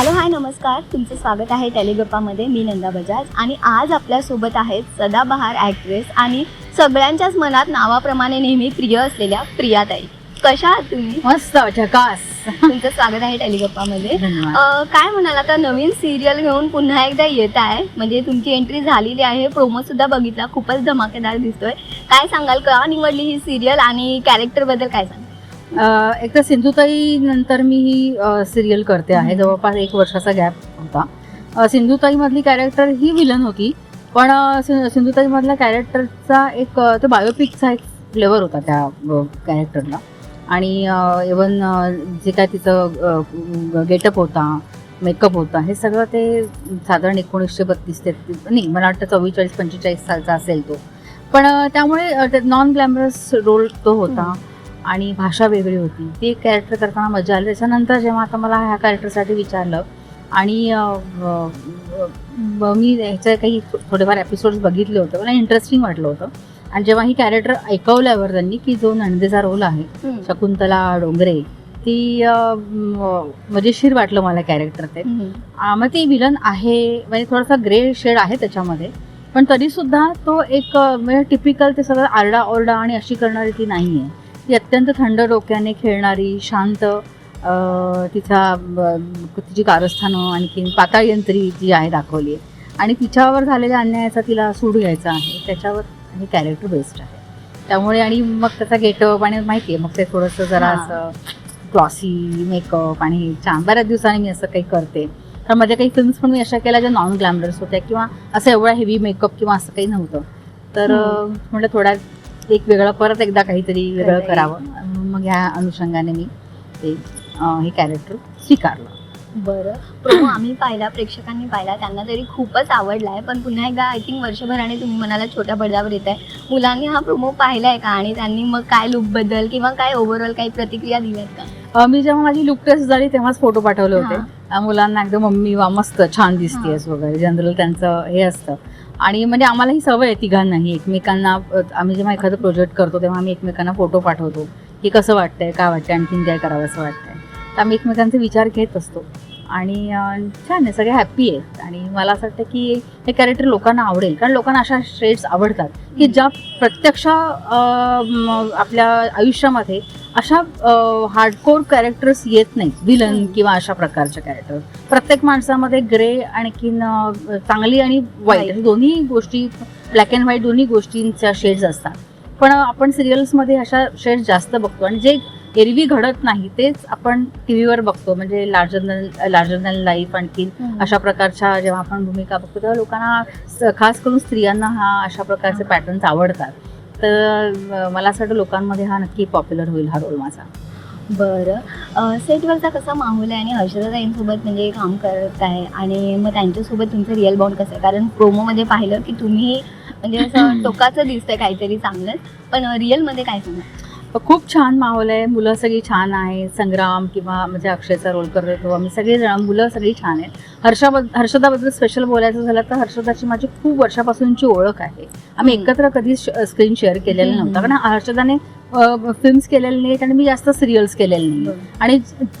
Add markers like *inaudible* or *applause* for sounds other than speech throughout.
Hello hi नमस्कार. तुमचं स्वागत आहे टेलिगप्पामध्ये. मी नंदा बजाज आणि आज आपल्यासोबत आहेत सदाबहार ॲक्ट्रेस आणि सगळ्यांच्याच मनात नावाप्रमाणे नेहमी प्रिय असलेल्या प्रियाताई. कशा आहात तुम्ही? मस्त झकास. तुमचं स्वागत आहे टेलिगप्पामध्ये. धन्यवाद. अं, काय म्हणाल आता नवीन सिरियल घेऊन पुन्हा एकदा येत आहे. म्हणजे तुमची एंट्री झालेली आहे. प्रोमो सुद्धा बघितला. खूपच धमाकेदार दिसतोय. काय सांगाल? का निवडली ही सिरियल आणि कॅरेक्टरबद्दल काय सांगाल? एक तर सिंधुताई नंतर मी ही सिरियल करते आहे. जवळपास एक वर्षाचा गॅप होता. सिंधुताईमधली कॅरेक्टर ही विलन होती. पण सिंधुताईमधल्या कॅरेक्टरचा एक तो बायोपिकचा एक फ्लेवर होता त्या कॅरेक्टरला आणि इवन जे काय तिचं गेटअप होता मेकअप होता हे सगळं ते साधारण एकोणीसशे बत्तीस तेहतीस नाही मला वाटतं चव्वेचाळीस पंचेचाळीस सालचा असेल तो. पण त्यामुळे नॉन ग्लॅमरस रोल तो होता. आणि भाषा वेगळी होती. ती कॅरेक्टर करताना मजा आली. त्याच्यानंतर जेव्हा आता मला ह्या कॅरेक्टरसाठी विचारलं आणि मी ह्याचे काही थोडेफार एपिसोड्स बघितले होते. मला इंटरेस्टिंग वाटलं होतं. आणि जेव्हा ही कॅरेक्टर ऐकवल्यावर त्यांनी की जो नंदेचा रोल आहे. शकुंतला डोंगरे ती मजेशीर वाटलं मला कॅरेक्टर ते. मग ती विलन आहे. म्हणजे थोडासा ग्रे शेड आहे त्याच्यामध्ये. पण तरी सुद्धा तो एक म्हणजे टिपिकल ते सगळं आरडा ओरडा आणि अशी करणारी ती नाही आहे ती अत्यंत थंड डोक्याने खेळणारी शांत तिचा तिची कारस्थानं आणखीन पाताळयंत्री जी आहे दाखवली आहे. आणि तिच्यावर झालेल्या अन्यायाचा तिला सूड घ्यायचा आहे. त्याच्यावर हे कॅरेक्टर बेस्ट आहे. त्यामुळे आणि मग त्याचा गेटअप आणि माहिती आहे मग ते थोडंसं जरा. असं ग्लॉसी मेकअप आणि छान. बऱ्याच दिवसांनी मी असं काही करते. तर माझ्या काही फिल्म्स पण मी अशा केल्या ज्या नॉन ग्लॅमरस होत्या किंवा असं एवढा हेवी मेकअप किंवा असं काही नव्हतं. तर म्हटलं थोडा एक वेगळं परत एकदा काहीतरी वेगळं. करावं. मग ह्या अनुषंगाने मी ते हे कॅरेक्टर स्वीकारलं. बरं. प्रोमो आम्ही पाहिला प्रेक्षकांनी पाहिला. त्यांना तरी खूपच आवडला आहे. पण पुन्हा एकदा आय थिंक वर्षभराने तुम्ही म्हणाला छोट्या पडद्यावर येत आहे. मुलांनी हा प्रोमो पाहिलाय का? आणि त्यांनी मग काय लुकबद्दल किंवा काय ओव्हरऑल काही प्रतिक्रिया दिल्यात का? मी जेव्हा माझी लुक टेस्ट झाली तेव्हाच फोटो पाठवले होते. मुलांना एकदम मम्मी वा मस्त छान दिसतेस वगैरे. जनरल त्यांचं हे असतं. आणि म्हणजे आम्हाला ही सवय आहे तिघांनाही. एकमेकांना आम्ही जेव्हा एखादं प्रोजेक्ट करतो तेव्हा आम्ही एकमेकांना फोटो पाठवतो. की कसं वाटतंय काय वाटतंय आणखीन काय करावं असं वाटतंय. तर आम्ही एकमेकांचे विचार घेत असतो. आणि छान आहे सगळे हॅप्पी आहेत. आणि मला असं वाटतं की हे कॅरेक्टर लोकांना आवडेल. कारण लोकांना अशा शेड्स आवडतात की ज्या प्रत्यक्ष आपल्या आयुष्यामध्ये अशा हार्डकोर कॅरेक्टर्स येत नाहीत. विलन. किंवा अशा प्रकारच्या कॅरेक्टर प्रत्येक माणसामध्ये ग्रे आणखीन चांगली आणि वाईट दोन्ही गोष्टी ब्लॅक अँड व्हाईट दोन्ही गोष्टींच्या शेड्स असतात. पण आपण सिरियल्समध्ये अशा शेड्स जास्त बघतो आणि जे एरवी घडत नाही तेच आपण टी व्हीवर बघतो. म्हणजे लार्जर लार्जर दॅन लाईफ आणखीन अशा प्रकारच्या जेव्हा आपण भूमिका बघतो तेव्हा लोकांना खास करून स्त्रियांना हा अशा प्रकारचे पॅटर्न्स आवडतात. तर मला असं वाटतं लोकांमध्ये हा नक्की पॉप्युलर होईल हा रोल माझा. बरं. सेटवरचा कसा माहोल आहे आणि हर्षदाताईंसोबत म्हणजे काम करत आहे आणि मग त्यांच्यासोबत तुमचं रिअल बॉन्ड कसं आहे? कारण प्रोमोमध्ये पाहिलं की तुम्ही म्हणजे असं *clears throat* टोकाचं दिसतंय काहीतरी चांगलंच. पण रिअलमध्ये काय सांगा खूप छान माहोल आहे. मुलं सगळी छान आहे संग्राम किंवा म्हणजे अक्षयचा रोल करतो आम्ही सगळे जण मुलं सगळी छान आहेत. हर्षाबद्द हर्षदाबद्दल स्पेशल बोलायचं झालं तर हर्षदाची माझी खूप वर्षापासूनची ओळख आहे. आम्ही. एकत्र कधीच स्क्रीन शेअर केलेलं. नव्हतं. कारण हर्षदाने फिल्म्स केलेले नाहीत आणि मी जास्त सिरियल्स केलेले नाही. आणि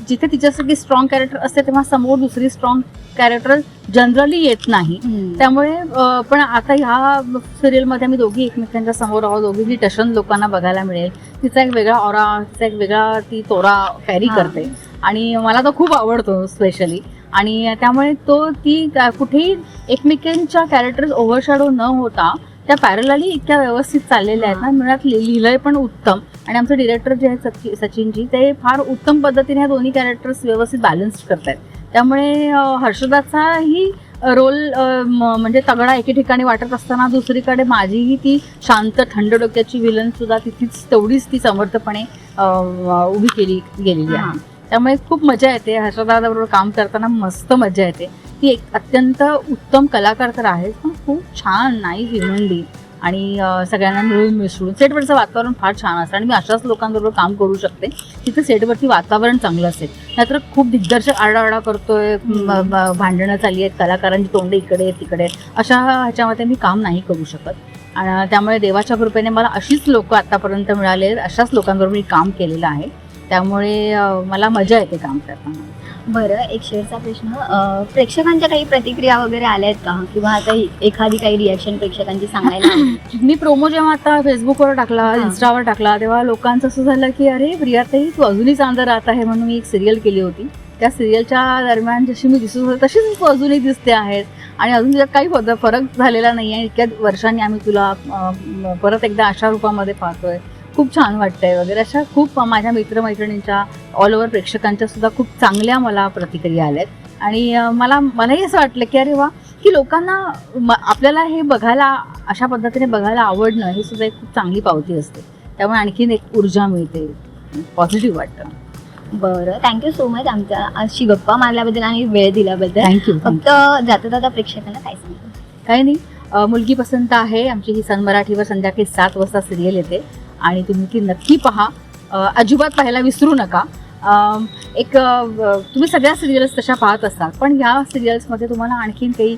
जिथे तिच्यासाठी स्ट्रॉंग कॅरेक्टर असते तेव्हा समोर दुसरी स्ट्रॉंग कॅरेक्टर जनरली येत नाही. त्यामुळे पण आता ह्या सिरियलमध्ये आम्ही दोघी एकमेकांच्या समोर आहोत. दोघी टशन लोकांना बघायला मिळेल तिचा एक वेगळा ऑरा तिचा एक वेगळा ती तोरा कॅरी. करते. आणि मला तो खूप आवडतो स्पेशली आणि त्यामुळे तो ती कुठेही एकमेकांच्या कॅरेक्टर्स ओव्हरशॅडो न होता त्या पॅरलली इतक्या व्यवस्थित चाललेल्या आहेत ना. मुळात लिहिलंय पण उत्तम. आणि आमचे डिरेक्टर जे आहेत सचि- सचिनजी ते फार उत्तम पद्धतीने ह्या दोन्ही कॅरेक्टर्स व्यवस्थित बॅलन्स करतायत. त्यामुळे हर्षदाचाही रोल म्हणजे तगडा एके ठिकाणी वाटत असताना दुसरीकडे माझीही ती शांत थंड डोक्याची विलन सुद्धा तिथीच तेवढीच ती समर्थपणे उभी केली गेलेली. आहे. त्यामुळे खूप मजा येते. हर्षदाबरोबर काम करताना मस्त मजा येते. ती एक अत्यंत उत्तम कलाकार तर आहेच पण खूप छान नाईस ह्युमन बी आणि सगळ्यांना मिळून मिसळून सेटवरचं वातावरण फार छान असतं आणि मी अशाच लोकांबरोबर काम करू शकते तिथे सेटवरती वातावरण चांगलं असेल. नाहीतर खूप दिग्दर्शक आरडाओरडा करतोय भांडणं चालली आहेत कलाकारांची तोंड इकडे तिकडे. अशा ह्याच्यामध्ये मी काम नाही करू शकत. आणि त्यामुळे देवाच्या कृपेने मला अशीच लोक आतापर्यंत मिळाले आहेत, अशाच लोकांबरोबर मी काम केलेलं आहे. त्यामुळे मला मजा येते काम करताना. बरं एक शेअरचा प्रश्न. प्रेक्षकांच्या काही प्रतिक्रिया वगैरे आल्या आहेत का? किंवा आता एखादी काही रिॲक्शन प्रेक्षकांची सांगायला? *clears throat* मी प्रोमो जेव्हा आता फेसबुकवर टाकला. इन्स्टावर टाकला तेव्हा लोकांचं असं झालं की अरे प्रियाताई तू अजूनही चांदर राहत आहे म्हणून मी एक सिरियल केली होती. त्या सिरियलच्या दरम्यान जशी मी दिसत होते तशीच तू अजूनही दिसते आहेस आणि अजून त्याच्यात काही फरक- झालेला नाही आहे इतक्या वर्षांनी आम्ही तुला परत एकदा अशा रूपामध्ये पाहतोय. खूप छान वाटतंय वगैरे. अशा खूप माझ्या मित्रमैत्रिणींच्या ऑल ओव्हर प्रेक्षकांच्या सुद्धा खूप चांगल्या मला प्रतिक्रिया आल्यात. आणि मला मलाही असं वाटलं की अरे वा की लोकांना आपल्याला हे बघायला अशा पद्धतीने बघायला आवडणं ही सुद्धा एक खूप चांगली पावती असते. त्यामुळे आणखीन एक ऊर्जा मिळते. पॉझिटिव्ह वाटतं. बरं. थँक्यू सो मच आमच्या अशी गप्पा मारल्याबद्दल आणि वेळ दिल्याबद्दल. थँक्यू फक्त जाता जाता प्रेक्षकांना काय सांगतो काही नाही. मुलगी पसंत आहे. आमची ही सन मराठीवर संध्याकाळी सात वाजता सिरियल येते. आणि तुम्ही ती नक्की पहा. अजिबात पाहायला विसरू नका. एक तुम्ही सगळ्या सिरियल्स तशा पाहत असतात पण ह्या सिरियल्समध्ये तुम्हाला आणखीन काही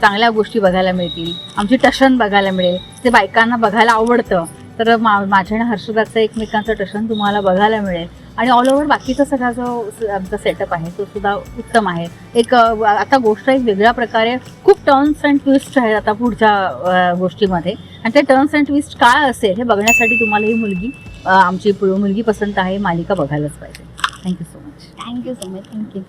चांगल्या गोष्टी बघायला मिळतील. आमची टशन बघायला मिळेल. ते बायकांना बघायला आवडतं. तर मा माझ्या आणि हर्षदाचं एकमेकांचं टशन तुम्हाला बघायला मिळेल. आणि ऑल ओव्हर बाकीचा सगळा जो स- आमचा सेटअप आहे तो सुद्धा उत्तम आहे. एक आता गोष्ट एक वेगळ्या प्रकारे खूप टर्न्स अँड ट्विस्ट आहेत आता पुढच्या गोष्टीमध्ये. आणि ते टर्न्स अँड ट्विस्ट काय असेल हे बघण्यासाठी तुम्हाला ही मुलगी आमची मुलगी पसंत आहे मालिका बघायलाच पाहिजे. Thank you so much thank you so much thank you